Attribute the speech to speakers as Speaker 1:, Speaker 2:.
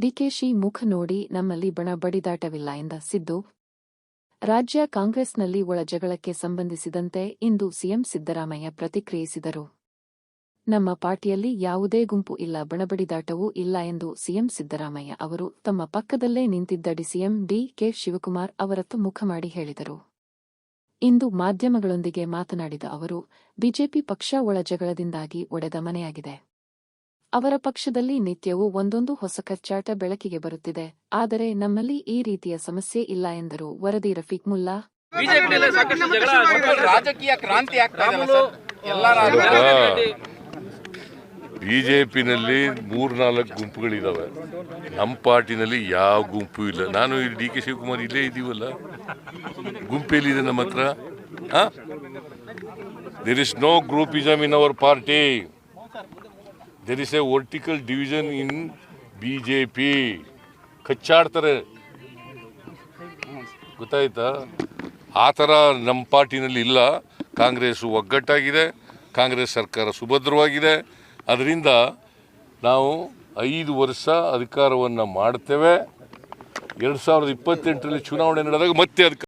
Speaker 1: ಡಿಕೆಶಿ ಮುಖ ನೋಡಿ ನಮ್ಮಲ್ಲಿ ಬಣ ಬಡಿದಾಟವಿಲ್ಲ ಎಂದ ಸಿದ್ದು. ರಾಜ್ಯ ಕಾಂಗ್ರೆಸ್ನಲ್ಲಿ ಒಳ ಜಗಳಕ್ಕೆ ಸಂಬಂಧಿಸಿದಂತೆ ಇಂದು ಸಿಎಂ ಸಿದ್ದರಾಮಯ್ಯ ಪ್ರತಿಕ್ರಿಯಿಸಿದರು. ನಮ್ಮ ಪಾರ್ಟಿಯಲ್ಲಿ ಯಾವುದೇ ಗುಂಪು ಇಲ್ಲ ಬಣಬಡಿದಾಟವೂ ಇಲ್ಲ ಎಂದು ಸಿಎಂ ಸಿದ್ದರಾಮಯ್ಯ ಅವರು ತಮ್ಮ ಪಕ್ಕದಲ್ಲೇ ನಿಂತಿದ್ದ ಡಿಸಿಎಂ ಡಿ ಕೆ ಶಿವಕುಮಾರ್ ಅವರತ್ತ ಮುಖ ಮಾಡಿ ಹೇಳಿದರು. ಇಂದು ಮಾಧ್ಯಮಗಳೊಂದಿಗೆ ಮಾತನಾಡಿದ ಅವರು, ಬಿಜೆಪಿ ಪಕ್ಷ ಒಳ ಜಗಳದಿಂದಾಗಿ ಒಡೆದ ಮನೆಯಾಗಿದೆ. ಅವರ ಪಕ್ಷದಲ್ಲಿ ನಿತ್ಯವೂ ಒಂದೊಂದು ಹೊಸ ಕಚ್ಚಾಟ ಬೆಳಕಿಗೆ ಬರುತ್ತಿದೆ. ಆದರೆ ನಮ್ಮಲ್ಲಿ ಈ ರೀತಿಯ ಸಮಸ್ಯೆ ಇಲ್ಲ ಎಂದರು ವರದಿ ರಫೀಕ್ ಮುಲ್ಲಾ.
Speaker 2: ಬಿಜೆಪಿಯಲ್ಲಿ ಸಾಕಷ್ಟು ಜಗಳ
Speaker 3: ರಾಜಕೀಯ ಕ್ರಾಂತಿ
Speaker 4: ಬಿಜೆಪಿನಲ್ಲಿ ಮೂರ್ನಾಲ್ಕು ಗುಂಪುಗಳಿದಾವೆ. ನಮ್ಮ ಪಾರ್ಟಿನಲ್ಲಿ ಯಾವ ಗುಂಪು ಇಲ್ಲ. ನಾನು ಡಿ ಕೆ ಶಿವಕುಮಾರ್ ಇಲ್ಲೇ ಇದ್ದೀವಲ್ಲ. ಗುಂಪೆಲ್ಲಿದೆ ನಮ್ಮ ಹತ್ರ? There is no groupism in our party there is a vertical division in B J P ಕಚ್ಚಾಡ್ತಾರೆ. ಗೊತ್ತಾಯ್ತಾ? ಆ ಥರ ನಮ್ಮ ಪಾರ್ಟಿನಲ್ಲಿ ಇಲ್ಲ. ಕಾಂಗ್ರೆಸ್ ಒಗ್ಗಟ್ಟಾಗಿದೆ. ಕಾಂಗ್ರೆಸ್ ಸರ್ಕಾರ ಸುಭದ್ರವಾಗಿದೆ. ಅದರಿಂದ ನಾವು ಐದು ವರ್ಷ ಅಧಿಕಾರವನ್ನು ಮಾಡ್ತೇವೆ. ಎರಡು ಸಾವಿರದ ಇಪ್ಪತ್ತೆಂಟರಲ್ಲಿ ಚುನಾವಣೆ ನಡೆದಾಗ ಮತ್ತೆ ಅಧಿಕಾರ